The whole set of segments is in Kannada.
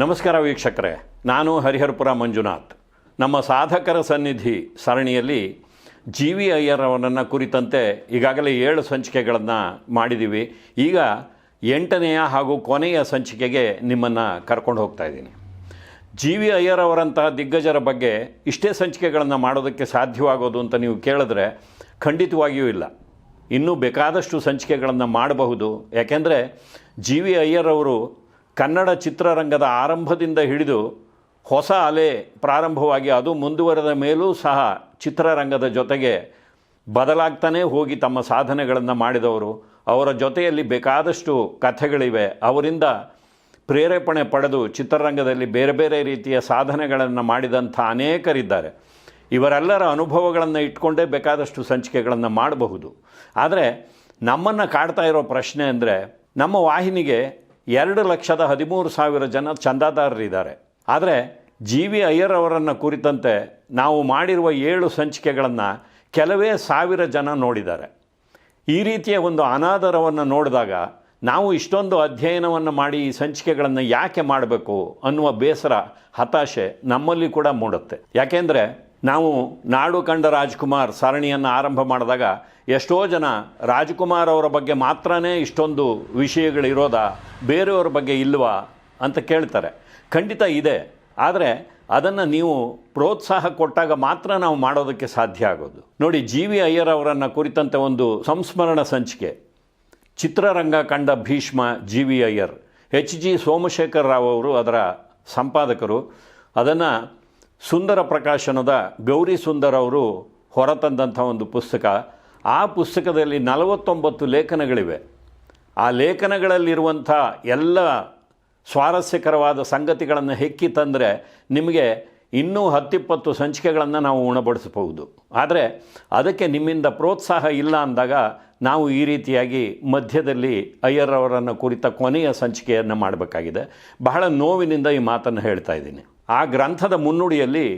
ನಮಸ್ಕಾರ ವೀಕ್ಷಕರೇ, ನಾನು ಹರಿಹರಪುರ ಮಂಜುನಾಥ್. ನಮ್ಮ ಸಾಧಕರ ಸನ್ನಿಧಿ ಸರಣಿಯಲ್ಲಿ ಜಿ ವಿ ಅಯ್ಯರ್ ಅವರನ್ನು ಕುರಿತಂತೆ ಈಗಾಗಲೇ ಏಳು ಸಂಚಿಕೆಗಳನ್ನು ಮಾಡಿದ್ದೀವಿ ಈಗ ಎಂಟನೆಯ ಹಾಗೂ ಕೊನೆಯ ಸಂಚಿಕೆಗೆ ನಿಮ್ಮನ್ನು ಕರ್ಕೊಂಡು ಹೋಗ್ತಾ ಇದ್ದೀನಿ. ಜಿ ವಿ ಅಯ್ಯರ್ ಅವರಂತಹ ದಿಗ್ಗಜರ ಬಗ್ಗೆ ಇಷ್ಟೇ ಸಂಚಿಕೆಗಳನ್ನು ಮಾಡೋದಕ್ಕೆ ಸಾಧ್ಯವಾಗೋದು ಅಂತ ನೀವು ಕೇಳಿದ್ರೆ ಖಂಡಿತವಾಗಿಯೂ ಇಲ್ಲ. ಇನ್ನೂ ಬೇಕಾದಷ್ಟು ಸಂಚಿಕೆಗಳನ್ನು ಮಾಡಬಹುದು. ಯಾಕೆಂದರೆ ಜಿ ವಿ ಅಯ್ಯರ್ ಅವರು ಕನ್ನಡ ಚಿತ್ರರಂಗದ ಆರಂಭದಿಂದ ಹಿಡಿದು ಹೊಸ ಅಲೆ ಪ್ರಾರಂಭವಾಗಿ ಅದು ಮುಂದುವರೆದ ಮೇಲೂ ಸಹ ಚಿತ್ರರಂಗದ ಜೊತೆಗೆ ಬದಲಾಗ್ತಾನೇ ಹೋಗಿ ತಮ್ಮ ಸಾಧನೆಗಳನ್ನು ಮಾಡಿದವರು. ಅವರ ಜೊತೆಯಲ್ಲಿ ಬೇಕಾದಷ್ಟು ಕಥೆಗಳಿವೆ. ಅವರಿಂದ ಪ್ರೇರೇಪಣೆ ಪಡೆದು ಚಿತ್ರರಂಗದಲ್ಲಿ ಬೇರೆ ಬೇರೆ ರೀತಿಯ ಸಾಧನೆಗಳನ್ನು ಮಾಡಿದಂಥ ಅನೇಕರಿದ್ದಾರೆ. ಇವರೆಲ್ಲರ ಅನುಭವಗಳನ್ನು ಇಟ್ಕೊಂಡೇ ಬೇಕಾದಷ್ಟು ಸಂಚಿಕೆಗಳನ್ನು ಮಾಡಬಹುದು. ಆದರೆ ನಮ್ಮನ್ನು ಕಾಡ್ತಾ ಇರೋ ಪ್ರಶ್ನೆ ಅಂದರೆ ನಮ್ಮ ವಾಹಿನಿಗೆ ಎರಡು ಲಕ್ಷದ ಹದಿಮೂರು ಸಾವಿರ ಜನ ಚಂದಾದಾರರಿದ್ದಾರೆ. ಆದರೆ ಜಿ ವಿ ಅಯ್ಯರ್ ಅವರನ್ನು ಕುರಿತಂತೆ ನಾವು ಮಾಡಿರುವ ಏಳು ಸಂಚಿಕೆಗಳನ್ನು ಕೆಲವೇ ಸಾವಿರ ಜನ ನೋಡಿದ್ದಾರೆ. ಈ ರೀತಿಯ ಒಂದು ಅನಾದರವನ್ನು ನೋಡಿದಾಗ ನಾವು ಇಷ್ಟೊಂದು ಅಧ್ಯಯನವನ್ನು ಮಾಡಿ ಈ ಸಂಚಿಕೆಗಳನ್ನು ಯಾಕೆ ಮಾಡಬೇಕು ಅನ್ನುವ ಬೇಸರ, ಹತಾಶೆ ನಮ್ಮಲ್ಲಿ ಕೂಡ ಮೂಡುತ್ತೆ. ಯಾಕೆಂದರೆ ನಾವು ನಾಡು ಕಂಡ ರಾಜ್ಕುಮಾರ್ ಸರಣಿಯನ್ನು ಆರಂಭ ಮಾಡಿದಾಗ ಎಷ್ಟೋ ಜನ ರಾಜ್ಕುಮಾರ್ ಅವರ ಬಗ್ಗೆ ಮಾತ್ರನೇ ಇಷ್ಟೊಂದು ವಿಷಯಗಳಿರೋದಾ, ಬೇರೆಯವ್ರ ಬಗ್ಗೆ ಇಲ್ವಾ ಅಂತ ಕೇಳ್ತಾರೆ. ಖಂಡಿತ ಇದೆ. ಆದರೆ ಅದನ್ನು ನೀವು ಪ್ರೋತ್ಸಾಹ ಕೊಟ್ಟಾಗ ಮಾತ್ರ ನಾವು ಮಾಡೋದಕ್ಕೆ ಸಾಧ್ಯ ಆಗೋದು. ನೋಡಿ, ಜಿ ವಿ ಅಯ್ಯರ್ ಅವರನ್ನು ಕುರಿತಂತೆ ಒಂದು ಸಂಸ್ಮರಣ ಸಂಚಿಕೆ. ಚಿತ್ರರಂಗ ಕಂಡ Bhishma G V Iyer, H G Somashekhar Rao ಅವರು ಅದರ ಸಂಪಾದಕರು. ಅದನ್ನು ಸುಂದರ ಪ್ರಕಾಶನದ ಗೌರಿ ಸುಂದರ್ ಅವರು ಹೊರತಂದಂಥ ಒಂದು ಪುಸ್ತಕ. ಆ ಪುಸ್ತಕದಲ್ಲಿ ನಲವತ್ತೊಂಬತ್ತು ಲೇಖನಗಳಿವೆ. ಆ ಲೇಖನಗಳಲ್ಲಿರುವಂಥ ಎಲ್ಲ ಸ್ವಾರಸ್ಯಕರವಾದ ಸಂಗತಿಗಳನ್ನು ಹೆಕ್ಕಿ ತಂದರೆ ನಿಮಗೆ ಇನ್ನೂ ಹತ್ತಿಪ್ಪತ್ತು ಸಂಚಿಕೆಗಳನ್ನು ನಾವು ಉಣಬಡಿಸಬಹುದು. ಆದರೆ ಅದಕ್ಕೆ ನಿಮ್ಮಿಂದ ಪ್ರೋತ್ಸಾಹ ಇಲ್ಲ ಅಂದಾಗ ನಾವು ಈ ರೀತಿಯಾಗಿ ಮಧ್ಯದಲ್ಲಿ ಅಯ್ಯರ್ ಅವರನ್ನು ಕುರಿತ ಕೊನೆಯ ಸಂಚಿಕೆಯನ್ನು ಮಾಡಬೇಕಾಗಿದೆ. ಬಹಳ ನೋವಿನಿಂದ ಈ ಮಾತನ್ನು ಹೇಳ್ತಾ ಇದ್ದೀನಿ. ಆ ಗ್ರಂಥದ ಮುನ್ನುಡಿಯಲ್ಲಿ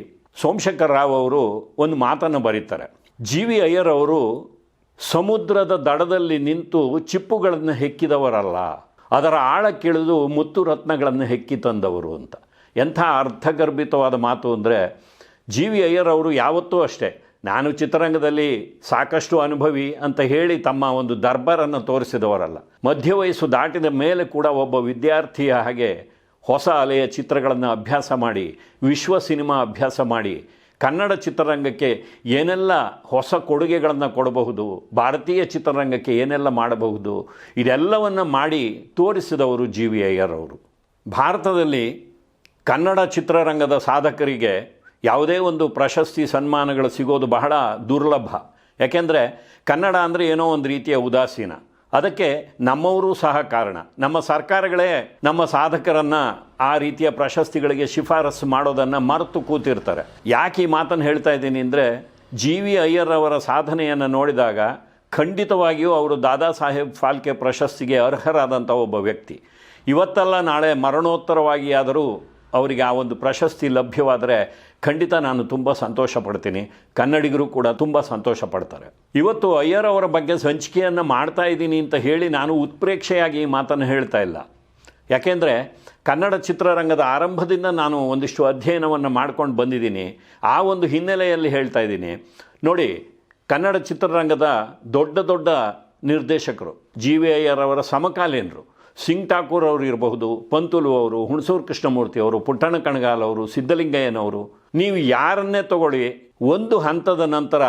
ಸೋಮಶೇಖರ್ ರಾವ್ ಅವರು ಒಂದು ಮಾತನ್ನು ಬರೀತಾರೆ. ಜಿ ವಿ ಅಯ್ಯರ್ ಅವರು ಸಮುದ್ರದ ದಡದಲ್ಲಿ ನಿಂತು ಚಿಪ್ಪುಗಳನ್ನು ಹೆಕ್ಕಿದವರಲ್ಲ, ಅದರ ಆಳಕ್ಕಿಳಿದು ಮುತ್ತು ರತ್ನಗಳನ್ನು ಹೆಕ್ಕಿ ತಂದವರು ಅಂತ. ಎಂಥ ಅರ್ಥಗರ್ಭಿತವಾದ ಮಾತು ಅಂದರೆ ಜಿ ವಿ ಅಯ್ಯರ್ ಅವರು ಯಾವತ್ತೂ ಅಷ್ಟೇ, ನಾನು ಚಿತ್ರರಂಗದಲ್ಲಿ ಸಾಕಷ್ಟು ಅನುಭವಿ ಅಂತ ಹೇಳಿ ತಮ್ಮ ಒಂದು ದರ್ಬಾರನ್ನು ತೋರಿಸಿದವರಲ್ಲ. ಮಧ್ಯ ವಯಸ್ಸು ದಾಟಿದ ಮೇಲೆ ಕೂಡ ಒಬ್ಬ ವಿದ್ಯಾರ್ಥಿಯ ಹಾಗೆ ಹೊಸ ಅಲೆಯ ಚಿತ್ರಗಳನ್ನು ಅಭ್ಯಾಸ ಮಾಡಿ, ವಿಶ್ವ ಸಿನಿಮಾ ಅಭ್ಯಾಸ ಮಾಡಿ ಕನ್ನಡ ಚಿತ್ರರಂಗಕ್ಕೆ ಏನೆಲ್ಲ ಹೊಸ ಕೊಡುಗೆಗಳನ್ನು ಕೊಡಬಹುದು, ಭಾರತೀಯ ಚಿತ್ರರಂಗಕ್ಕೆ ಏನೆಲ್ಲ ಮಾಡಬಹುದು, ಇದೆಲ್ಲವನ್ನು ಮಾಡಿ ತೋರಿಸಿದವರು ಜಿ ವಿ ಅಯ್ಯರ್ ಅವರು. ಭಾರತದಲ್ಲಿ ಕನ್ನಡ ಚಿತ್ರರಂಗದ ಸಾಧಕರಿಗೆ ಯಾವುದೇ ಒಂದು ಪ್ರಶಸ್ತಿ ಸನ್ಮಾನಗಳು ಸಿಗೋದು ಬಹಳ ದುರ್ಲಭ. ಯಾಕೆಂದರೆ ಕನ್ನಡ ಅಂದರೆ ಏನೋ ಒಂದು ರೀತಿಯ ಉದಾಸೀನ. ಅದಕ್ಕೆ ನಮ್ಮವರು ಸಹ ಕಾರಣ. ನಮ್ಮ ಸರ್ಕಾರಗಳೇ ನಮ್ಮ ಸಾಧಕರನ್ನು ಆ ರೀತಿಯ ಪ್ರಶಸ್ತಿಗಳಿಗೆ ಶಿಫಾರಸು ಮಾಡೋದನ್ನು ಮರೆತು ಕೂತಿರ್ತಾರೆ. ಯಾಕೆ ಈ ಮಾತನ್ನು ಹೇಳ್ತಾ ಇದ್ದೀನಿ ಅಂದರೆ, ಜಿ ವಿ ಅಯ್ಯರ್ ಅವರ ಸಾಧನೆಯನ್ನು ನೋಡಿದಾಗ ಖಂಡಿತವಾಗಿಯೂ ಅವರು ದಾದಾ ಸಾಹೇಬ್ ಫಾಲ್ಕೆ ಪ್ರಶಸ್ತಿಗೆ ಅರ್ಹರಾದಂಥ ಒಬ್ಬ ವ್ಯಕ್ತಿ. ಇವತ್ತಲ್ಲ ನಾಳೆ ಮರಣೋತ್ತರವಾಗಿ ಆದರೂ ಅವರಿಗೆ ಆ ಒಂದು ಪ್ರಶಸ್ತಿ ಲಭ್ಯವಾದರೆ ಖಂಡಿತ ನಾನು ತುಂಬ ಸಂತೋಷ ಪಡ್ತೀನಿ ಕನ್ನಡಿಗರು ಕೂಡ ತುಂಬ ಸಂತೋಷ ಪಡ್ತಾರೆ ಇವತ್ತು ಅಯ್ಯರ್ ಅವರ ಬಗ್ಗೆ ಸಂಚಿಕೆಯನ್ನು ಮಾಡ್ತಾ ಇದ್ದೀನಿ ಅಂತ ಹೇಳಿ ನಾನು ಉತ್ಪ್ರೇಕ್ಷೆಯಾಗಿ ಈ ಮಾತನ್ನು ಹೇಳ್ತಾ ಇಲ್ಲ. ಯಾಕೆಂದರೆ ಕನ್ನಡ ಚಿತ್ರರಂಗದ ಆರಂಭದಿಂದ ನಾನು ಒಂದಿಷ್ಟು ಅಧ್ಯಯನವನ್ನು ಮಾಡ್ಕೊಂಡು ಬಂದಿದ್ದೀನಿ. ಆ ಒಂದು ಹಿನ್ನೆಲೆಯಲ್ಲಿ ಹೇಳ್ತಾ ಇದ್ದೀನಿ. ನೋಡಿ, ಕನ್ನಡ ಚಿತ್ರರಂಗದ ದೊಡ್ಡ ದೊಡ್ಡ ನಿರ್ದೇಶಕರು, ಜಿ ವಿ ಅಯ್ಯರ್ ಅವರ ಸಮಕಾಲೀನರು ಸಿಂಗ್ ಠಾಕೂರ್ ಅವರು ಇರಬಹುದು ಪಂತುಲು ಅವರು ಹುಣಸೂರು ಕೃಷ್ಣಮೂರ್ತಿ ಅವರು, ಪುಟ್ಟಣ ಕಣಗಾಲ್ ಅವರು, ಸಿದ್ದಲಿಂಗಯ್ಯನವರು, ನೀವು ಯಾರನ್ನೇ ತಗೊಳ್ಳಿ, ಒಂದು ಹಂತದ ನಂತರ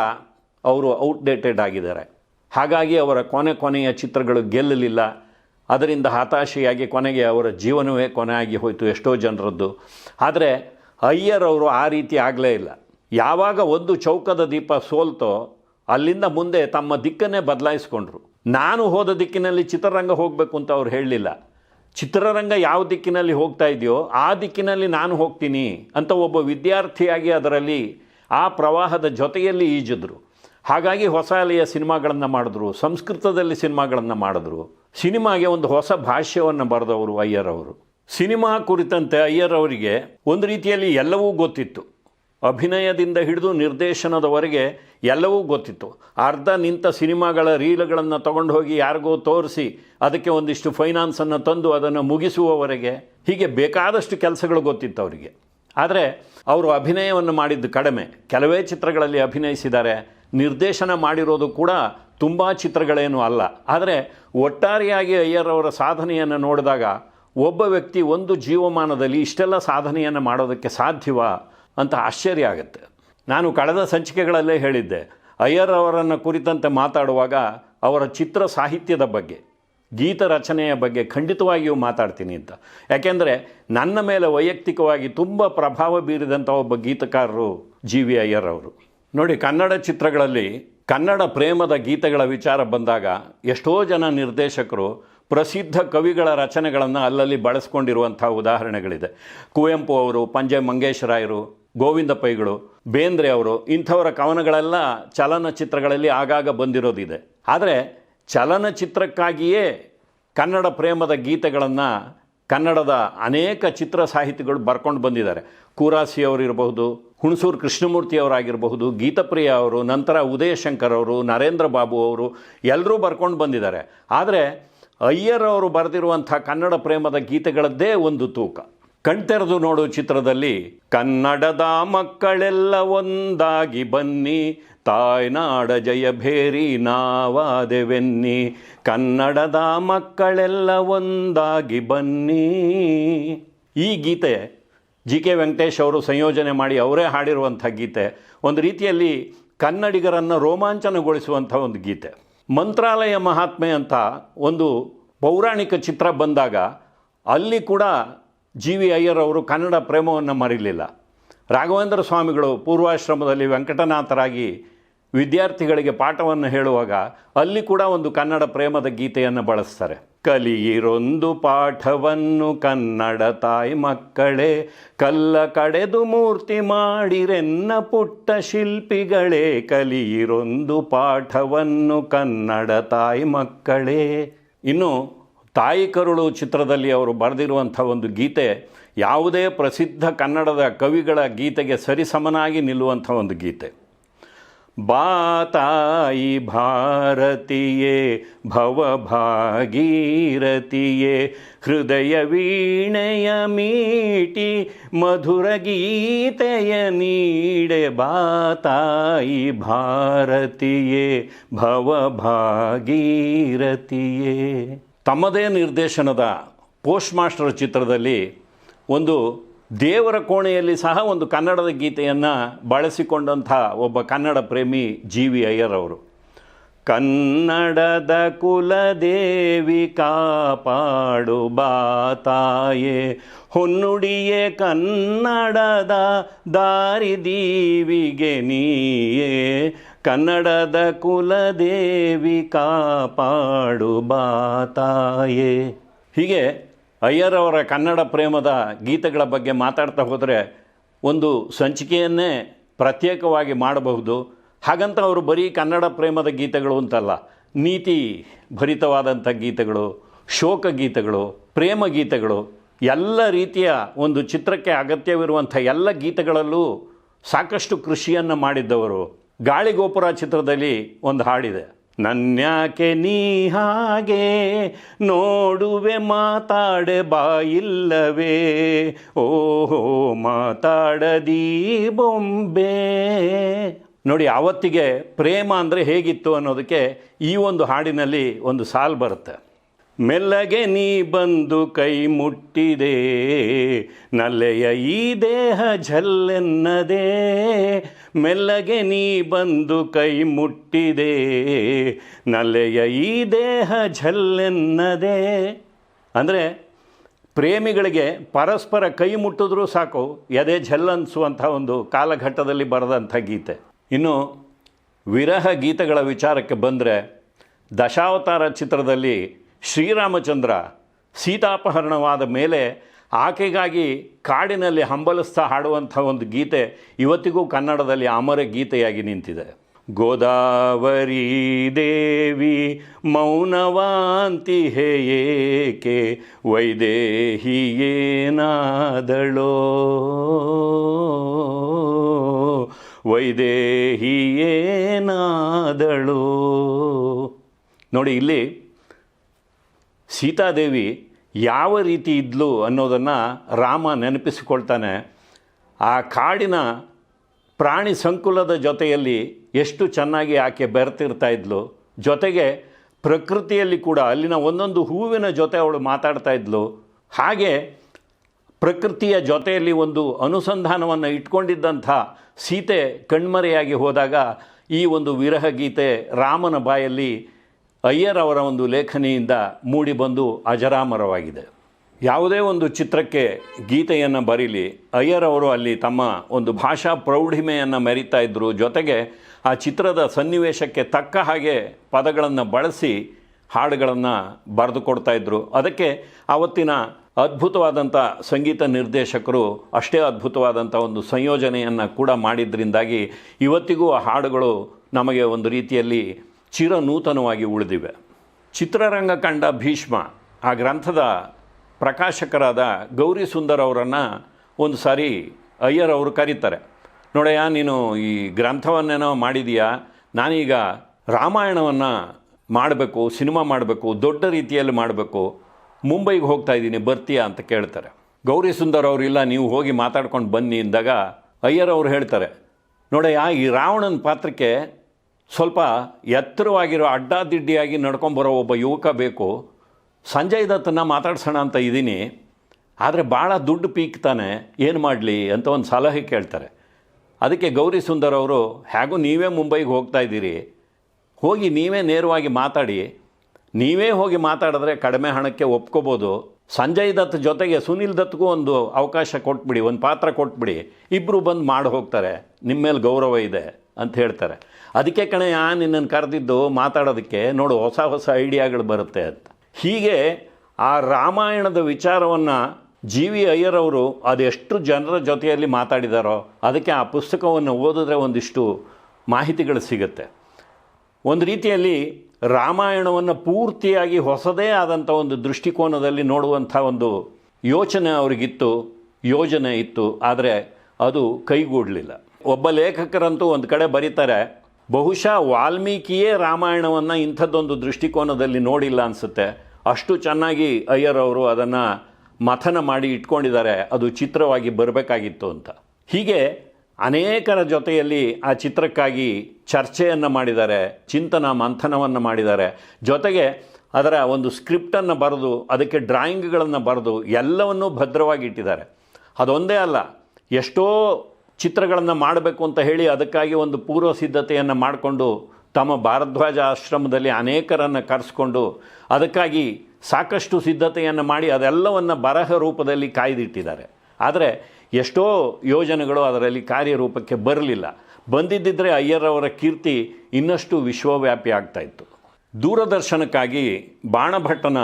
ಅವರು ಔಟ್ಡೇಟೆಡ್ ಆಗಿದ್ದಾರೆ. ಹಾಗಾಗಿ ಅವರ ಕೊನೆ ಕೊನೆಯ ಚಿತ್ರಗಳು ಗೆಲ್ಲಲಿಲ್ಲ. ಅದರಿಂದ ಹತಾಶೆಯಾಗಿ ಕೊನೆಗೆ ಅವರ ಜೀವನವೇ ಕೊನೆ ಆಗಿ ಹೋಯಿತು ಎಷ್ಟೋ ಜನರದ್ದು. ಆದರೆ ಅಯ್ಯರ್ ಅವರು ಆ ರೀತಿ ಆಗಲೇ ಇಲ್ಲ. ಯಾವಾಗ ಒಂದು ಚೌಕದ ದೀಪ ಸೋಲ್ತೋ, ಅಲ್ಲಿಂದ ಮುಂದೆ ತಮ್ಮ ದಿಕ್ಕನ್ನೇ ಬದಲಾಯಿಸ್ಕೊಂಡ್ರು. ನಾನು ಹೋದ ದಿಕ್ಕಿನಲ್ಲಿ ಚಿತ್ರರಂಗ ಹೋಗಬೇಕು ಅಂತ ಅವ್ರು ಹೇಳಲಿಲ್ಲ. ಚಿತ್ರರಂಗ ಯಾವ ದಿಕ್ಕಿನಲ್ಲಿ ಹೋಗ್ತಾ ಇದೆಯೋ ಆ ದಿಕ್ಕಿನಲ್ಲಿ ನಾನು ಹೋಗ್ತೀನಿ ಅಂತ ಒಬ್ಬ ವಿದ್ಯಾರ್ಥಿಯಾಗಿ ಅದರಲ್ಲಿ ಆ ಪ್ರವಾಹದ ಜೊತೆಯಲ್ಲಿ ಈಜಿದ್ರು. ಹಾಗಾಗಿ ಹೊಸ ಅಲೆಯ ಸಿನಿಮಾಗಳನ್ನು ಮಾಡಿದ್ರು, ಸಂಸ್ಕೃತದಲ್ಲಿ ಸಿನಿಮಾಗಳನ್ನು ಮಾಡಿದ್ರು. ಸಿನಿಮಾಗೆ ಒಂದು ಹೊಸ ಭಾಷ್ಯವನ್ನು ಬರೆದವರು ಅಯ್ಯರ್ ಅವರು ಸಿನಿಮಾ ಕುರಿತಂತೆ ಅಯ್ಯರ್ ಅವರಿಗೆ ಒಂದು ರೀತಿಯಲ್ಲಿ ಎಲ್ಲವೂ ಗೊತ್ತಿತ್ತು. ಅಭಿನಯದಿಂದ ಹಿಡಿದು ನಿರ್ದೇಶನದವರೆಗೆ ಎಲ್ಲವೂ ಗೊತ್ತಿತ್ತು. ಅರ್ಧ ನಿಂತ ಸಿನಿಮಾಗಳ ರೀಲ್ಗಳನ್ನು ತಗೊಂಡು ಹೋಗಿ ಯಾರಿಗೋ ತೋರಿಸಿ, ಅದಕ್ಕೆ ಒಂದಿಷ್ಟು ಫೈನಾನ್ಸನ್ನು ತಂದು ಅದನ್ನು ಮುಗಿಸುವವರೆಗೆ ಹೀಗೆ ಬೇಕಾದಷ್ಟು ಕೆಲಸಗಳು ಗೊತ್ತಿತ್ತು ಅವರಿಗೆ. ಆದರೆ ಅವರು ಅಭಿನಯವನ್ನು ಮಾಡಿದ್ದು ಕಡಿಮೆ. ಕೆಲವೇ ಚಿತ್ರಗಳಲ್ಲಿ ಅಭಿನಯಿಸಿದ್ದಾರೆ. ನಿರ್ದೇಶನ ಮಾಡಿರೋದು ಕೂಡ ತುಂಬ ಚಿತ್ರಗಳೇನು ಅಲ್ಲ. ಆದರೆ ಒಟ್ಟಾರೆಯಾಗಿ ಅಯ್ಯರ್ ಅವರ ಸಾಧನೆಯನ್ನು ನೋಡಿದಾಗ, ಒಬ್ಬ ವ್ಯಕ್ತಿ ಒಂದು ಜೀವಮಾನದಲ್ಲಿ ಇಷ್ಟೆಲ್ಲ ಸಾಧನೆಯನ್ನು ಮಾಡೋದಕ್ಕೆ ಸಾಧ್ಯವಾ? ಅಂತ ಆಶ್ಚರ್ಯ ಆಗುತ್ತೆ. ನಾನು ಕಳೆದ ಸಂಚಿಕೆಗಳಲ್ಲೇ ಹೇಳಿದ್ದೆ ಅಯ್ಯರ್ ಅವರನ್ನು ಕುರಿತಂತೆ ಮಾತಾಡುವಾಗ ಅವರ ಚಿತ್ರ ಸಾಹಿತ್ಯದ ಬಗ್ಗೆ, ಗೀತ ರಚನೆಯ ಬಗ್ಗೆ ಖಂಡಿತವಾಗಿಯೂ ಮಾತಾಡ್ತೀನಿ ಅಂತ. ಯಾಕೆಂದರೆ ನನ್ನ ಮೇಲೆ ವೈಯಕ್ತಿಕವಾಗಿ ತುಂಬ ಪ್ರಭಾವ ಬೀರಿದಂಥ ಒಬ್ಬ ಗೀತಕಾರರು ಜಿ ವಿ ಅಯ್ಯರ್ ಅವರು ನೋಡಿ, ಕನ್ನಡ ಚಿತ್ರಗಳಲ್ಲಿ ಕನ್ನಡ ಪ್ರೇಮದ ಗೀತೆಗಳ ವಿಚಾರ ಬಂದಾಗ ಎಷ್ಟೋ ಜನ ನಿರ್ದೇಶಕರು ಪ್ರಸಿದ್ಧ ಕವಿಗಳ ರಚನೆಗಳನ್ನು ಅಲ್ಲಲ್ಲಿ ಬಳಸ್ಕೊಂಡಿರುವಂಥ ಉದಾಹರಣೆಗಳಿದೆ. ಕುವೆಂಪು ಅವರು, ಪಂಜೆ ಮಂಗೇಶರಾಯರು ಗೋವಿಂದ ಪೈಗಳು, ಬೇಂದ್ರೆ ಅವರು, ಇಂಥವರ ಕವನಗಳೆಲ್ಲ ಚಲನಚಿತ್ರಗಳಲ್ಲಿ ಆಗಾಗ ಬಂದಿರೋದಿದೆ. ಆದರೆ ಚಲನಚಿತ್ರಕ್ಕಾಗಿಯೇ ಕನ್ನಡ ಪ್ರೇಮದ ಗೀತೆಗಳನ್ನು ಕನ್ನಡದ ಅನೇಕ ಚಿತ್ರ ಸಾಹಿತಿಗಳು ಬರ್ಕೊಂಡು ಬಂದಿದ್ದಾರೆ. ಕೂರಾಸಿ ಅವರಿರಬಹುದು, ಹುಣಸೂರು ಕೃಷ್ಣಮೂರ್ತಿಯವರಾಗಿರಬಹುದು ಗೀತಪ್ರಿಯ ಅವರು, ನಂತರ ಉದಯಶಂಕರ್ ಅವರು, ನರೇಂದ್ರ ಬಾಬು ಅವರು, ಎಲ್ಲರೂ ಬರ್ಕೊಂಡು ಬಂದಿದ್ದಾರೆ. ಆದರೆ ಅಯ್ಯರ್ ಅವರು ಬರೆದಿರುವಂಥ ಕನ್ನಡ ಪ್ರೇಮದ ಗೀತೆಗಳದ್ದೇ ಒಂದು ತೂಕ. ಕಣ್ತೆರೆದು ನೋಡು ಚಿತ್ರದಲ್ಲಿ, ಕನ್ನಡದ ಮಕ್ಕಳೆಲ್ಲ ಒಂದಾಗಿ ಬನ್ನಿ, ತಾಯ್ನಾಡ ಜಯ ಭೇರಿ ನಾವಾದೆವೆನ್ನಿ, ಕನ್ನಡದ ಮಕ್ಕಳೆಲ್ಲ ಒಂದಾಗಿ ಬನ್ನಿ. ಈ ಗೀತೆ ಜಿ ಕೆ ವೆಂಕಟೇಶ್ ಅವರು ಸಂಯೋಜನೆ ಮಾಡಿ ಅವರೇ ಹಾಡಿರುವಂಥ ಗೀತೆ. ಒಂದು ರೀತಿಯಲ್ಲಿ ಕನ್ನಡಿಗರನ್ನು ರೋಮಾಂಚನಗೊಳಿಸುವಂಥ ಒಂದು ಗೀತೆ. ಮಂತ್ರಾಲಯ ಮಹಾತ್ಮೆ ಅಂತ ಒಂದು ಪೌರಾಣಿಕ ಚಿತ್ರ ಬಂದಾಗ, ಅಲ್ಲಿ ಕೂಡ ಜಿ ವಿ ಅಯ್ಯರ್ ಅವರು ಕನ್ನಡ ಪ್ರೇಮವನ್ನು ಮರಿಲಿಲ್ಲ. ರಾಘವೇಂದ್ರ ಸ್ವಾಮಿಗಳು ಪೂರ್ವಾಶ್ರಮದಲ್ಲಿ ವೆಂಕಟನಾಥರಾಗಿ ವಿದ್ಯಾರ್ಥಿಗಳಿಗೆ ಪಾಠವನ್ನು ಹೇಳುವಾಗ ಅಲ್ಲಿ ಕೂಡ ಒಂದು ಕನ್ನಡ ಪ್ರೇಮದ ಗೀತೆಯನ್ನು ಬಳಸ್ತಾರೆ. ಕಲಿಯಿರೊಂದು ಪಾಠವನ್ನು ಕನ್ನಡ ತಾಯಿ ಮಕ್ಕಳೇ, ಕಲ್ಲ ಕಡೆದು ಮೂರ್ತಿ ಮಾಡಿರೆನ್ನ ಪುಟ್ಟ ಶಿಲ್ಪಿಗಳೇ, ಕಲಿಯಿರೊಂದು ಪಾಠವನ್ನು ಕನ್ನಡ ತಾಯಿ ಮಕ್ಕಳೇ. ಇನ್ನು ತಾಯಿ ಕರುಳು ಚಿತ್ರದಲ್ಲಿ ಅವರು ಬರೆದಿರುವಂಥ ಒಂದು ಗೀತೆ ಯಾವುದೇ ಪ್ರಸಿದ್ಧ ಕನ್ನಡದ ಕವಿಗಳ ಗೀತೆಗೆ ಸರಿಸಮನಾಗಿ ನಿಲ್ಲುವಂಥ ಒಂದು ಗೀತೆ. ಬಾ ತಾಯಿ ಭಾರತೀಯೇ ಭವಭಾಗೀರತಿಯೇ ಹೃದಯ ವೀಣೆಯ ಮೀಟಿ, ಮಧುರ ಗೀತೆಯ ನೀಡೆ. ಬಾತಾಯಿ ಭಾರತೀಯೇ ಭವಭಾಗೀರಥಿಯೇ ತಮ್ಮದೇ ನಿರ್ದೇಶನದ ಪೋಸ್ಟ್ ಮಾಸ್ಟರ್ ಚಿತ್ರದಲ್ಲಿ ಒಂದು ದೇವರ ಕೋಣೆಯಲ್ಲಿ ಸಹ ಒಂದು ಕನ್ನಡದ ಗೀತೆಯನ್ನು ಬಳಸಿಕೊಂಡಂಥ ಒಬ್ಬ ಕನ್ನಡ ಪ್ರೇಮಿ ಜಿ ವಿ ಅಯ್ಯರ್ ಅವರು. ಕನ್ನಡದ ಕುಲದೇವಿ ಕಾಪಾಡು ಬಾತಾಯೇ ಹೊನ್ನುಡಿಯೇ ಕನ್ನಡದ ದಾರಿದೀವಿಗೆ ನೀಯೇ. ಕನ್ನಡದ ಕುಲದೇವಿ ಕಾಪಾಡು ಬಾತಾಯೇ ಹೀಗೆ ಅಯ್ಯರ್ ಅವರ ಕನ್ನಡ ಪ್ರೇಮದ ಗೀತೆಗಳ ಬಗ್ಗೆ ಮಾತಾಡ್ತಾ ಹೋದರೆ ಒಂದು ಸಂಚಿಕೆಯನ್ನೇ ಪ್ರತ್ಯೇಕವಾಗಿ ಮಾಡಬಹುದು. ಹಾಗಂತ ಅವರು ಬರೀ ಕನ್ನಡ ಪ್ರೇಮದ ಗೀತೆಗಳು ಅಂತಲ್ಲ, ನೀತಿ ಭರಿತವಾದಂಥ ಗೀತೆಗಳು, ಶೋಕ ಗೀತೆಗಳು, ಪ್ರೇಮ ಗೀತೆಗಳು, ಎಲ್ಲ ರೀತಿಯ ಒಂದು ಚಿತ್ರಕ್ಕೆ ಅಗತ್ಯವಿರುವಂಥ ಎಲ್ಲ ಗೀತೆಗಳಲ್ಲೂ ಸಾಕಷ್ಟು ಕೃಷಿಯನ್ನು ಮಾಡಿದ್ದವರು ಗಾಳಿಗೋಪುರ ಚಿತ್ರದಲ್ಲಿ ಒಂದು ಹಾಡಿದೆ. ನನ್ಯಾಕೆ ನೀ ಹಾಗೆ ನೋಡುವೆ ಮಾತಾಡೆ ಬಾಯಿಲ್ಲವೇ? ಓಹೋ, ಮಾತಾಡದಿ ಬೊಂಬೆ. ನೋಡಿ, ಆವತ್ತಿಗೆ ಪ್ರೇಮ ಅಂದರೆ ಹೇಗಿತ್ತು ಅನ್ನೋದಕ್ಕೆ ಈ ಒಂದು ಹಾಡಿನಲ್ಲಿ ಒಂದು ಸಾಲು ಬರುತ್ತೆ. ಮೆಲ್ಲಗೆ ನೀ ಬಂದು ಕೈ ಮುಟ್ಟಿದೆ, ನಲ್ಲೆಯ ಈ ದೇಹ ಝಲ್ಲೆನ್ನದೆ. ಮೆಲ್ಲಗೆ ನೀ ಬಂದು ಕೈ ಮುಟ್ಟಿದೆ, ನಲ್ಲೆಯ ಈ ದೇಹ ಝಲ್ಲೆನ್ನದೆ. ಅಂದರೆ ಪ್ರೇಮಿಗಳಿಗೆ ಪರಸ್ಪರ ಕೈ ಮುಟ್ಟಿದ್ರೂ ಸಾಕು, ಎದೆ ಝಲ್ಲನ್ಸುವಂಥ ಒಂದು ಕಾಲಘಟ್ಟದಲ್ಲಿ ಬರೆದಂಥ ಗೀತೆ. ಇನ್ನು ವಿರಹ ಗೀತೆಗಳ ವಿಚಾರಕ್ಕೆ ಬಂದರೆ ದಶಾವತಾರ ಚಿತ್ರದಲ್ಲಿ ಶ್ರೀರಾಮಚಂದ್ರ ಸೀತಾಪಹರಣವಾದ ಮೇಲೆ ಆಕೆಗಾಗಿ ಕಾಡಿನಲ್ಲಿ ಹಂಬಲಿಸ್ತಾ ಹಾಡುವಂಥ ಒಂದು ಗೀತೆ ಇವತ್ತಿಗೂ ಕನ್ನಡದಲ್ಲಿ ಅಮರ ಗೀತೆಯಾಗಿ ನಿಂತಿದೆ. ಗೋದಾವರಿ ದೇವಿ ಮೌನವಾಂತಿ ಏಕೆ ವೈದೇಹಿಯೇನಾದಳೋ ವೈದೇಹಿಯೇನಾದಳೋ ನೋಡಿ, ಇಲ್ಲಿ ಸೀತಾದೇವಿ ಯಾವ ರೀತಿ ಇದ್ಲು ಅನ್ನೋದನ್ನು ರಾಮ ನೆನಪಿಸಿಕೊಳ್ತಾನೆ. ಆ ಕಾಡಿನ ಪ್ರಾಣಿ ಸಂಕುಲದ ಜೊತೆಯಲ್ಲಿ ಎಷ್ಟು ಚೆನ್ನಾಗಿ ಆಕೆ ಬೆರೆತಿರ್ತಾ ಇದ್ಲು. ಜೊತೆಗೆ ಪ್ರಕೃತಿಯಲ್ಲಿ ಕೂಡ ಅಲ್ಲಿನ ಒಂದೊಂದು ಹೂವಿನ ಜೊತೆ ಅವಳು ಮಾತಾಡ್ತಾ ಇದ್ಲು. ಹಾಗೆ ಪ್ರಕೃತಿಯ ಜೊತೆಯಲ್ಲಿ ಒಂದು ಅನುಸಂಧಾನವನ್ನು ಇಟ್ಕೊಂಡಿದ್ದಂಥ ಸೀತೆ ಕಣ್ಮರೆಯಾಗಿ ಹೋದಾಗ ಈ ಒಂದು ವಿರಹ ಗೀತೆ ರಾಮನ ಬಾಯಲ್ಲಿ ಅಯ್ಯರ್ ಅವರ ಒಂದು ಲೇಖನಿಯಿಂದ ಮೂಡಿಬಂದು ಅಜರಾಮರವಾಗಿದೆ. ಯಾವುದೇ ಒಂದು ಚಿತ್ರಕ್ಕೆ ಗೀತೆಯನ್ನು ಬರೀಲಿ, ಅಯ್ಯರ್ ಅವರು ಅಲ್ಲಿ ತಮ್ಮ ಒಂದು ಭಾಷಾ ಪ್ರೌಢಿಮೆಯನ್ನು ಮೆರಿತಾ ಇದ್ದರು ಜೊತೆಗೆ ಆ ಚಿತ್ರದ ಸನ್ನಿವೇಶಕ್ಕೆ ತಕ್ಕ ಹಾಗೆ ಪದಗಳನ್ನು ಬಳಸಿ ಹಾಡುಗಳನ್ನು ಬರೆದು ಇದ್ದರು ಅದಕ್ಕೆ ಆವತ್ತಿನ ಅದ್ಭುತವಾದಂಥ ಸಂಗೀತ ನಿರ್ದೇಶಕರು ಅಷ್ಟೇ ಅದ್ಭುತವಾದಂಥ ಒಂದು ಸಂಯೋಜನೆಯನ್ನು ಕೂಡ ಮಾಡಿದ್ರಿಂದಾಗಿ ಇವತ್ತಿಗೂ ಆ ಹಾಡುಗಳು ನಮಗೆ ಒಂದು ರೀತಿಯಲ್ಲಿ ಚಿರನೂತನವಾಗಿ ಉಳಿದಿವೆ. ಚಿತ್ರರಂಗ ಕಂಡ ಭೀಷ್ಮ, ಆ ಗ್ರಂಥದ ಪ್ರಕಾಶಕರಾದ ಗೌರಿ ಸುಂದರ್ ಅವರನ್ನು ಒಂದು ಸಾರಿ ಅಯ್ಯರ್ ಅವರು ಕರೀತಾರೆ. ನೋಡಯ್ಯ, ನೀನು ಈ ಗ್ರಂಥವನ್ನೇನೋ ಮಾಡಿದೀಯಾ? ನಾನೀಗ ರಾಮಾಯಣವನ್ನು ಮಾಡಬೇಕು, ಸಿನಿಮಾ ಮಾಡಬೇಕು, ದೊಡ್ಡ ರೀತಿಯಲ್ಲಿ ಮಾಡಬೇಕು, ಮುಂಬೈಗೆ ಹೋಗ್ತಾ ಇದ್ದೀನಿ, ಬರ್ತೀಯಾ ಅಂತ ಕೇಳ್ತಾರೆ. ಗೌರಿ ಸುಂದರ್ ಅವರಿಲ್ಲ ನೀವು ಹೋಗಿ ಮಾತಾಡ್ಕೊಂಡು ಬನ್ನಿ ಅಂದಾಗ ಅಯ್ಯರ್ ಅವರು ಹೇಳ್ತಾರೆ, ನೋಡಯ್ಯ, ಈ ರಾವಣನ ಪಾತ್ರಕ್ಕೆ ಸ್ವಲ್ಪ ಎತ್ತರವಾಗಿರೋ ಅಡ್ಡಾದಿಡ್ಡಿಯಾಗಿ ನಡ್ಕೊಂಬರೋ ಒಬ್ಬ ಯುವಕ ಬೇಕು. ಸಂಜಯ್ ದತ್ತನ್ನ ಮಾತಾಡ್ಸೋಣ ಅಂತ ಇದ್ದೀನಿ ಆದರೆ ಭಾಳ ದುಡ್ಡು ಪೀಕ್ತಾನೆ. ಏನು ಮಾಡಲಿ ಅಂತ ಒಂದು ಸಲಹೆ ಕೇಳ್ತಾರೆ. ಅದಕ್ಕೆ ಗೌರಿ ಸುಂದರ್ ಅವರು, ಹೇಗೂ ನೀವೇ ಮುಂಬೈಗೆ ಹೋಗ್ತಾ ಇದ್ದೀರಿ? ಹೋಗಿ ನೀವೇ ನೇರವಾಗಿ ಮಾತಾಡಿ. ನೀವೇ ಹೋಗಿ ಮಾತಾಡಿದ್ರೆ ಕಡಿಮೆ ಹಣಕ್ಕೆ ಒಪ್ಕೋಬೋದು. ಸಂಜಯ್ ದತ್ ಜೊತೆಗೆ ಸುನಿಲ್ ದತ್ಗೂ ಒಂದು ಅವಕಾಶ ಕೊಟ್ಬಿಡಿ, ಒಂದು ಪಾತ್ರ ಕೊಟ್ಬಿಡಿ. ಇಬ್ಬರು ಬಂದು ಮಾಡಿ ಹೋಗ್ತಾರೆ. ನಿಮ್ಮ ಮೇಲೆ ಗೌರವ ಇದೆ. ಅಂತ ಹೇಳ್ತಾರೆ. ಅದಕ್ಕೆ ಕಣಯ್ಯ ನಿನ್ನನ್ನು ಕರೆದಿದ್ದು ಮಾತಾಡೋದಕ್ಕೆ ನೋಡು, ಹೊಸ ಹೊಸ ಐಡಿಯಾಗಳು ಬರುತ್ತೆ ಅಂತ. ಹೀಗೆ ಆ ರಾಮಾಯಣದ ವಿಚಾರವನ್ನು ಜಿ ವಿ ಅಯ್ಯರ್ ಅವರು ಅದೆಷ್ಟು ಜನರ ಜೊತೆಯಲ್ಲಿ ಮಾತಾಡಿದಾರೋ, ಅದಕ್ಕೆ ಆ ಪುಸ್ತಕವನ್ನು ಓದಿದ್ರೆ ಒಂದಿಷ್ಟು ಮಾಹಿತಿಗಳು ಸಿಗುತ್ತೆ. ಒಂದು ರೀತಿಯಲ್ಲಿ ರಾಮಾಯಣವನ್ನು ಪೂರ್ತಿಯಾಗಿ ಹೊಸದೇ ಆದಂಥ ಒಂದು ದೃಷ್ಟಿಕೋನದಲ್ಲಿ ನೋಡುವಂಥ ಒಂದು ಯೋಚನೆ ಅವರಿಗಿತ್ತು, ಯೋಜನೆ ಇತ್ತು, ಆದರೆ ಅದು ಕೈಗೂಡಲಿಲ್ಲ. ಒಬ್ಬ ಲೇಖಕರಂತೂ ಒಂದು ಕಡೆ ಬರೀತಾರೆ, ಬಹುಶಃ ವಾಲ್ಮೀಕಿಯೇ ರಾಮಾಯಣವನ್ನು ಇಂಥದ್ದೊಂದು ದೃಷ್ಟಿಕೋನದಲ್ಲಿ ನೋಡಿಲ್ಲ ಅನಿಸುತ್ತೆ. ಅಷ್ಟು ಚೆನ್ನಾಗಿ ಅಯ್ಯರ್ ಅವರು ಅದನ್ನು ಮಥನ ಮಾಡಿ ಇಟ್ಕೊಂಡಿದ್ದಾರೆ, ಅದು ಚಿತ್ರವಾಗಿ ಬರಬೇಕಾಗಿತ್ತು ಅಂತ. ಹೀಗೆ ಅನೇಕರ ಜೊತೆಯಲ್ಲಿ ಆ ಚಿತ್ರಕ್ಕಾಗಿ ಚರ್ಚೆಯನ್ನು ಮಾಡಿದ್ದಾರೆ, ಚಿಂತನ ಮಂಥನವನ್ನು ಮಾಡಿದ್ದಾರೆ. ಜೊತೆಗೆ ಅದರ ಒಂದು ಸ್ಕ್ರಿಪ್ಟನ್ನು ಬರೆದು, ಅದಕ್ಕೆ ಡ್ರಾಯಿಂಗ್ಗಳನ್ನು ಬರೆದು ಎಲ್ಲವನ್ನೂ ಭದ್ರವಾಗಿ ಇಟ್ಟಿದ್ದಾರೆ. ಅದೊಂದೇ ಅಲ್ಲ, ಎಷ್ಟೋ ಚಿತ್ರಗಳನ್ನು ಮಾಡಬೇಕು ಅಂತ ಹೇಳಿ ಅದಕ್ಕಾಗಿ ಒಂದು ಪೂರ್ವ ಸಿದ್ಧತೆಯನ್ನು ಮಾಡಿಕೊಂಡು ತಮ್ಮ ಭಾರದ್ವಾಜ ಆಶ್ರಮದಲ್ಲಿ ಅನೇಕರನ್ನು ಕರೆಸ್ಕೊಂಡು ಅದಕ್ಕಾಗಿ ಸಾಕಷ್ಟು ಸಿದ್ಧತೆಯನ್ನು ಮಾಡಿ ಅದೆಲ್ಲವನ್ನು ಬರಹ ರೂಪದಲ್ಲಿ ಕಾಯ್ದಿಟ್ಟಿದ್ದಾರೆ. ಆದರೆ ಎಷ್ಟೋ ಯೋಜನೆಗಳು ಅದರಲ್ಲಿ ಕಾರ್ಯರೂಪಕ್ಕೆ ಬರಲಿಲ್ಲ. ಬಂದಿದ್ದಿದ್ರೆ ಅಯ್ಯರವರ ಕೀರ್ತಿ ಇನ್ನಷ್ಟು ವಿಶ್ವವ್ಯಾಪಿ ಆಗ್ತಾಯಿತ್ತು ದೂರದರ್ಶನಕ್ಕಾಗಿ ಬಾಣಭಟ್ಟನ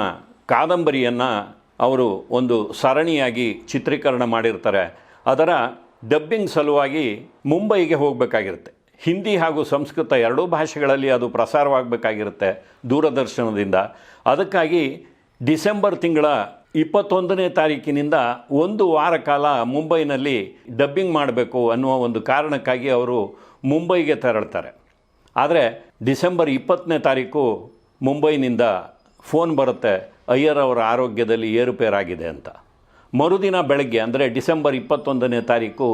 ಕಾದಂಬರಿಯನ್ನು ಅವರು ಒಂದು ಸರಣಿಯಾಗಿ ಚಿತ್ರೀಕರಣ ಮಾಡಿರ್ತಾರೆ. ಅದರ ಡಬ್ಬಿಂಗ್ ಸಲುವಾಗಿ ಮುಂಬೈಗೆ ಹೋಗಬೇಕಾಗಿರುತ್ತೆ. ಹಿಂದಿ ಹಾಗೂ ಸಂಸ್ಕೃತ ಎರಡೂ ಭಾಷೆಗಳಲ್ಲಿ ಅದು ಪ್ರಸಾರವಾಗಬೇಕಾಗಿರುತ್ತೆ ದೂರದರ್ಶನದಿಂದ. ಅದಕ್ಕಾಗಿ ಡಿಸೆಂಬರ್ ತಿಂಗಳ ಇಪ್ಪತ್ತೊಂದನೇ ತಾರೀಕಿನಿಂದ ಒಂದು ವಾರ ಕಾಲ ಮುಂಬೈನಲ್ಲಿ ಡಬ್ಬಿಂಗ್ ಮಾಡಬೇಕು ಅನ್ನುವ ಒಂದು ಕಾರಣಕ್ಕಾಗಿ ಅವರು ಮುಂಬೈಗೆ ತೆರಳ್ತಾರೆ. ಆದರೆ ಡಿಸೆಂಬರ್ ಇಪ್ಪತ್ತನೇ ತಾರೀಕು ಮುಂಬೈನಿಂದ ಫೋನ್ ಬರುತ್ತೆ, ಅಯ್ಯರ್ ಅವರ ಆರೋಗ್ಯದಲ್ಲಿ ಏರುಪೇರಾಗಿದೆ ಅಂತ. ಮರುದಿನ ಬೆಳಗ್ಗೆ, ಅಂದರೆ ಡಿಸೆಂಬರ್ ಇಪ್ಪತ್ತೊಂದನೇ ತಾರೀಕು,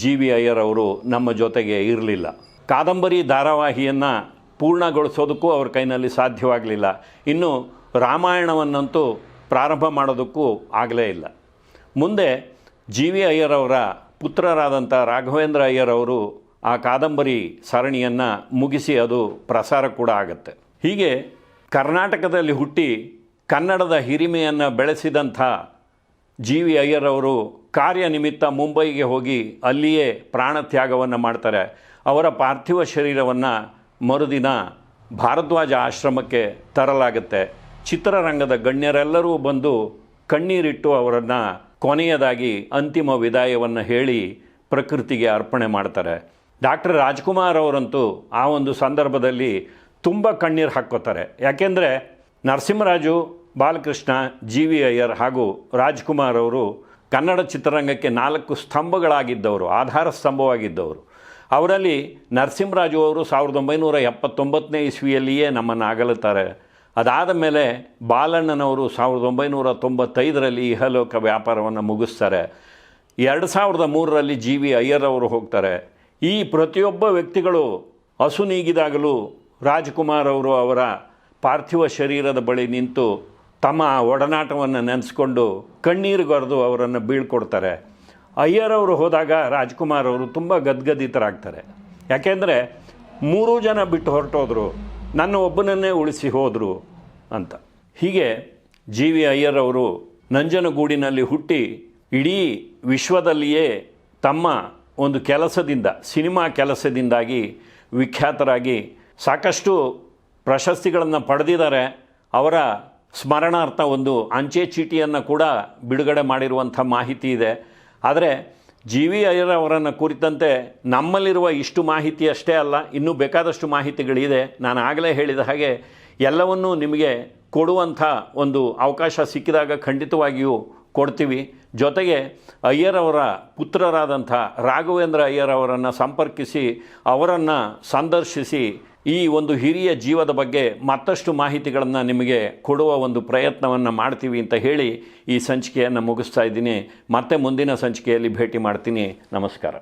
ಜಿ ವಿ ಅಯ್ಯರ್ ಅವರು ನಮ್ಮ ಜೊತೆಗೆ ಇರಲಿಲ್ಲ. ಕಾದಂಬರಿ ಧಾರಾವಾಹಿಯನ್ನು ಪೂರ್ಣಗೊಳಿಸೋದಕ್ಕೂ ಅವ್ರ ಕೈನಲ್ಲಿ ಸಾಧ್ಯವಾಗಲಿಲ್ಲ. ಇನ್ನು ರಾಮಾಯಣವನ್ನಂತೂ ಪ್ರಾರಂಭ ಮಾಡೋದಕ್ಕೂ ಆಗಲೇ ಇಲ್ಲ. ಮುಂದೆ ಜಿ ವಿ ಅಯ್ಯರ್ ಅವರ ಪುತ್ರರಾದಂಥ ರಾಘವೇಂದ್ರ ಅಯ್ಯರ್ ಅವರು ಆ ಕಾದಂಬರಿ ಸರಣಿಯನ್ನು ಮುಗಿಸಿ ಅದು ಪ್ರಸಾರ ಕೂಡ ಆಗುತ್ತೆ. ಹೀಗೆ ಕರ್ನಾಟಕದಲ್ಲಿ ಹುಟ್ಟಿ ಕನ್ನಡದ ಹಿರಿಮೆಯನ್ನು ಬೆಳೆಸಿದಂಥ ಜಿ ವಿ ಅಯ್ಯರ್ ಅವರು ಕಾರ್ಯನಿಮಿತ್ತ ಮುಂಬೈಗೆ ಹೋಗಿ ಅಲ್ಲಿಯೇ ಪ್ರಾಣತ್ಯಾಗವನ್ನು ಮಾಡ್ತಾರೆ. ಅವರ ಪಾರ್ಥಿವ ಶರೀರವನ್ನು ಮರುದಿನ ಭಾರದ್ವಾಜ ಆಶ್ರಮಕ್ಕೆ ತರಲಾಗುತ್ತೆ. ಚಿತ್ರರಂಗದ ಗಣ್ಯರೆಲ್ಲರೂ ಬಂದು ಕಣ್ಣೀರಿಟ್ಟು ಅವರನ್ನು ಕೊನೆಯದಾಗಿ ಅಂತಿಮ ವಿದಾಯವನ್ನು ಹೇಳಿ ಪ್ರಕೃತಿಗೆ ಅರ್ಪಣೆ ಮಾಡ್ತಾರೆ. ಡಾಕ್ಟರ್ ರಾಜ್ಕುಮಾರ್ ಅವರಂತೂ ಆ ಒಂದು ಸಂದರ್ಭದಲ್ಲಿ ತುಂಬ ಕಣ್ಣೀರು ಹಾಕ್ಕೋತಾರೆ. ಯಾಕೆಂದರೆ ನರಸಿಂಹರಾಜು ಬಾಲಕೃಷ್ಣ, ಜಿ ವಿ ಅಯ್ಯರ್ ಹಾಗೂ ರಾಜ್ಕುಮಾರ್ ಅವರು ಕನ್ನಡ ಚಿತ್ರರಂಗಕ್ಕೆ ನಾಲ್ಕು ಸ್ತಂಭಗಳಾಗಿದ್ದವರು, ಆಧಾರ ಸ್ತಂಭವಾಗಿದ್ದವರು. ಅವರಲ್ಲಿ ನರಸಿಂಹರಾಜು ಅವರು ಸಾವಿರದ ಒಂಬೈನೂರ ಎಪ್ಪತ್ತೊಂಬತ್ತನೇ ಇಸ್ವಿಯಲ್ಲಿಯೇ ನಮ್ಮನ್ನು ಅಗಲುತ್ತಾರೆ ಅದಾದ ಮೇಲೆ ಬಾಲಣ್ಣನವರು ಸಾವಿರದ ಒಂಬೈನೂರ ತೊಂಬತ್ತೈದರಲ್ಲಿ ಇಹಲೋಕ ವ್ಯಾಪಾರವನ್ನು ಮುಗಿಸ್ತಾರೆ. ಎರಡು ಸಾವಿರದ ಮೂರರಲ್ಲಿ ಜಿ ವಿ ಅಯ್ಯರ್ ಅವರು ಹೋಗ್ತಾರೆ. ಈ ಪ್ರತಿಯೊಬ್ಬ ವ್ಯಕ್ತಿಗಳು ಹಸು ನೀಗಿದಾಗಲೂ ರಾಜ್ಕುಮಾರ್ ಅವರು ಅವರ ಪಾರ್ಥಿವ ಶರೀರದ ಬಳಿ ನಿಂತು ತಮ್ಮ ಒಡನಾಟವನ್ನು ನೆನೆಸ್ಕೊಂಡು ಕಣ್ಣೀರುಗರೆದು ಅವರನ್ನು ಬೀಳ್ಕೊಡ್ತಾರೆ. ಅಯ್ಯರ್ ಅವರು ಹೋದಾಗ ರಾಜ್ಕುಮಾರ್ ಅವರು ತುಂಬ ಗದ್ಗದಿತರಾಗ್ತಾರೆ. ಯಾಕೆಂದರೆ ಮೂರೂ ಜನ ಬಿಟ್ಟು ಹೊರಟೋದ್ರು, ನನ್ನ ಒಬ್ಬನನ್ನೇ ಉಳಿಸಿ ಹೋದರು ಅಂತ. ಹೀಗೆ ಜಿ ವಿ ಅಯ್ಯರ್ ಅವರು ನಂಜನಗೂಡಿನಲ್ಲಿ ಹುಟ್ಟಿ ಇಡೀ ವಿಶ್ವದಲ್ಲಿಯೇ ತಮ್ಮ ಒಂದು ಕೆಲಸದಿಂದ, ಸಿನಿಮಾ ಕೆಲಸದಿಂದಾಗಿ ವಿಖ್ಯಾತರಾಗಿ ಸಾಕಷ್ಟು ಪ್ರಶಸ್ತಿಗಳನ್ನು ಪಡೆದಿದ್ದಾರೆ. ಅವರ ಸ್ಮರಣಾರ್ಥ ಒಂದು ಅಂಚೆ ಚೀಟಿಯನ್ನು ಕೂಡ ಬಿಡುಗಡೆ ಮಾಡಿರುವಂಥ ಮಾಹಿತಿ ಇದೆ. ಆದರೆ ಜಿ ವಿ ಅಯ್ಯರ್ ಅವರನ್ನು ಕುರಿತಂತೆ ನಮ್ಮಲ್ಲಿರುವ ಇಷ್ಟು ಮಾಹಿತಿ ಅಷ್ಟೇ ಅಲ್ಲ, ಇನ್ನೂ ಬೇಕಾದಷ್ಟು ಮಾಹಿತಿಗಳಿದೆ. ನಾನು ಆಗಲೇ ಹೇಳಿದ ಹಾಗೆ ಎಲ್ಲವನ್ನೂ ನಿಮಗೆ ಕೊಡುವಂಥ ಒಂದು ಅವಕಾಶ ಸಿಕ್ಕಿದಾಗ ಖಂಡಿತವಾಗಿಯೂ ಕೊಡ್ತೀವಿ. ಜೊತೆಗೆ ಅಯ್ಯರ್ ಅವರ ಪುತ್ರರಾದಂಥ ರಾಘವೇಂದ್ರ ಅಯ್ಯರ್ ಅವರನ್ನು ಸಂಪರ್ಕಿಸಿ, ಅವರನ್ನು ಸಂದರ್ಶಿಸಿ ಈ ಒಂದು ಹಿರಿಯ ಜೀವದ ಬಗ್ಗೆ ಮತ್ತಷ್ಟು ಮಾಹಿತಿಗಳನ್ನು ನಿಮಗೆ ಕೊಡುವ ಒಂದು ಪ್ರಯತ್ನವನ್ನು ಮಾಡ್ತೀವಿ ಅಂತ ಹೇಳಿ ಈ ಸಂಚಿಕೆಯನ್ನು ಮುಗಿಸ್ತಾ ಇದ್ದೀನಿ. ಮತ್ತೆ ಮುಂದಿನ ಸಂಚಿಕೆಯಲ್ಲಿ ಭೇಟಿ ಮಾಡ್ತೀನಿ. ನಮಸ್ಕಾರ.